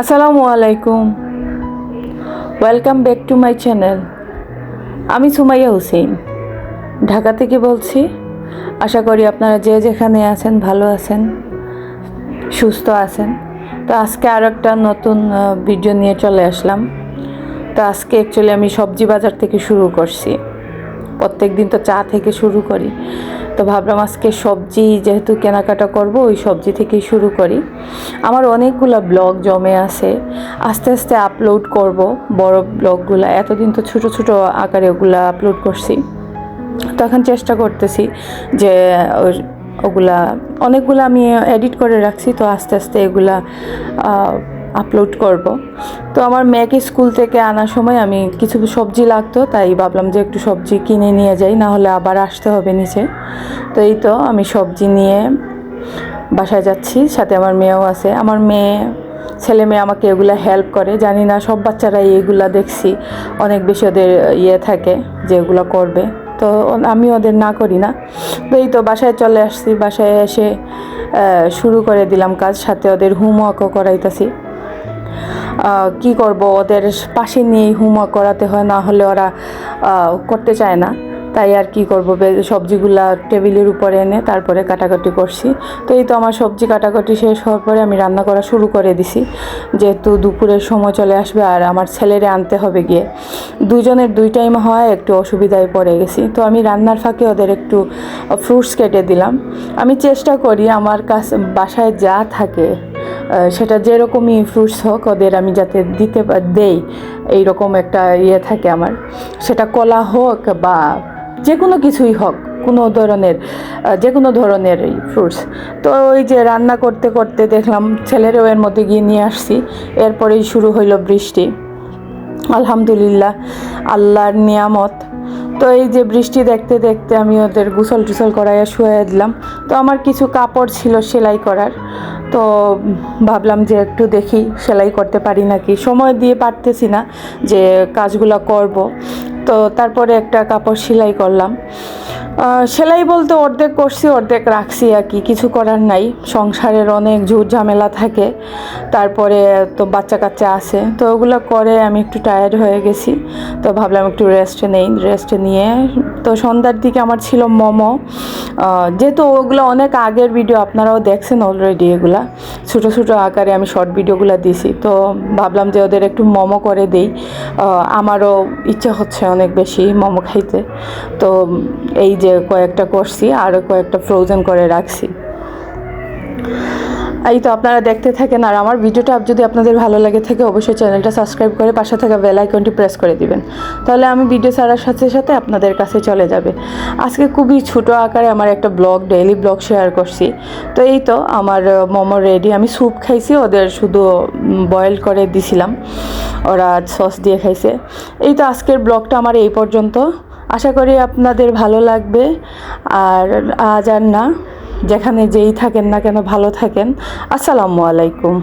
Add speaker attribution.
Speaker 1: আসসালামু আলাইকুম। Welcome back to my channel আমি সুমাইয়া হুসেন ঢাকা থেকে বলছি, আশা করি আপনারা যে যেখানে আছেন, ভালো আছেন, সুস্থ আছেন। তো আজকে আর একটা নতুন ভিডিও নিয়ে চলে আসলাম। তো আজকে অ্যাকচুয়ালি আমি সবজি বাজার থেকে শুরু করছি। প্রত্যেক দিন তো চা থেকে শুরু করি। তো ভাবলাম আজকে সবজি যেহেতু কেনাকাটা করব, ওই সবজি থেকেই শুরু করি। আমার অনেকগুলো ব্লগ জমে আছে, আস্তে আস্তে আপলোড করব বড় ব্লগগুলো। এতদিন তো ছোট ছোট আকারে ওগুলো আপলোড করছি। তো এখন চেষ্টা করতেছি যে ওগুলা, অনেকগুলো আমি এডিট করে রাখছি, তো আস্তে আস্তে এগুলা আপলোড করব। তো আমার মেয়েকে স্কুল থেকে আনার সময় আমি কিছু সবজি লাগতো, তাই ভাবলাম যে একটু সবজি কিনে নিয়ে যাই না হলে আবার আসতে হবে নিচে। তো এই তো আমি সবজি নিয়ে বাসায় যাচ্ছি, সাথে আমার মেয়েও আছে। আমার মেয়ে, ছেলে মেয়ে আমাকে এগুলা হেল্প করে, জানি না সব বাচ্চারাই এগুলা দেখছি, অনেক বেশি ওদের ইয়ে থাকে যে এগুলো করবে। তো আমি ওদের না করি না। তো এই তো বাসায় চলে আসছি, বাসায় এসে শুরু করে দিলাম কাজ, সাথে ওদের হোমওয়ার্কও করাইতেছি। কি করব? ওদের পাশে নিয়েই হোমওয়ার্ক করাতে হয়, না হলে ওরা করতে চায় না। তাই আর কি করব? সবজিগুলা টেবিলের উপরে এনে তারপরে কাটাকাটি করছি। তো এই তো আমার সবজি কাটাকাটি শেষ হওয়ার পরে আমি রান্না করা শুরু করে দিছি। যেহেতু দুপুরের সময় চলে আসবে আর আমার ছেলেরে আনতে হবে গিয়ে। দুজনের দুই টাইম হয়, একটু অসুবিধায় পড়ে গেছি। তো আমি রান্নার ফাঁকে ওদের একটু ফ্রুটস কেটে দিলাম। আমি চেষ্টা করি আমার কাছে, বাসায় যা থাকে সেটা যেরকমই ফ্রুটস হোক, ওদের আমি যাতে দিতে দেই, এইরকম একটা ইয়ে থাকে আমার। সেটা কলা হোক বা যে কোনো কিছুই হোক, কোনো ধরনের যে কোনো ধরনের ফ্রুটস তো ওই যে রান্না করতে করতে দেখলাম ছেলেরও এর মধ্যে গিয়ে নিয়ে আসছি। এরপরেই শুরু হইল বৃষ্টি। আলহামদুলিল্লাহ, আল্লাহর নিয়ামত। তো এই যে বৃষ্টি দেখতে দেখতে আমি ওদের গুসল টুসল করাইয়া শুয়ে দিলাম। তো আমার কিছু কাপড় ছিল সেলাই করার। তো ভাবলাম যে একটু দেখি, সেলাই করতে পারি নাকি। সময় দিয়ে পারতেছি না যে কাজগুলো করব। তো তারপরে একটা কাপড় সেলাই করলাম। সেলাই বলতে অর্ধেক করছি, অর্ধেক রাখছি আর কি। কিছু করার নাই। সংসারের অনেক ঝুট ঝামেলা থাকে। তারপরে তো বাচ্চা কাচ্চা আছে। তো ওগুলো করে আমি একটু টায়ার্ড হয়ে গেছি। তো ভাবলাম একটু রেস্ট নেই। রেস্ট নিয়ে তো সন্ধ্যার দিকে আমার ছিল মোমো। যেহেতু ওগুলো অনেক আগের ভিডিও আপনারাও দেখছেন অলরেডি এগুলা। ছোটো ছোটো আকারে আমি শর্ট ভিডিওগুলো দিছি তো ভাবলাম যে ওদের একটু মোমো করে দেই। আমারও ইচ্ছা হচ্ছে অনেক বেশি মোমো খাইতে। তো এই যে কয়েকটা করছি, আরও কয়েকটা ফ্রোজেন করে রাখছি। এই তো আপনারা দেখতে থাকেন, আর আমার ভিডিওটা যদি আপনাদের ভালো লাগে থাকে, অবশ্যই চ্যানেলটা সাবস্ক্রাইব করে পাশে থাকা বেল আইকনটি প্রেস করে দিবেন। তাহলে আমি ভিডিও ছাড়ার সাথে সাথে আপনাদের কাছে চলে যাবে। আজকে খুবই ছোট আকারে আমার একটা ব্লগ ডেইলি ব্লগ শেয়ার করছি। তো এই তো আমার মোমো রেডি আমি স্যুপ খাইছি, ওদের শুধু বয়েল করে দিছিলাম। ওরা সস দিয়ে খাইছে। এই তো আজকের ব্লগটা আমার এই পর্যন্ত। আশা করি আপনাদের ভালো লাগবে। আর আজ আর না। যেখানে যেই থাকেন না কেন ভালো থাকেন। আসসালামু আলাইকুম।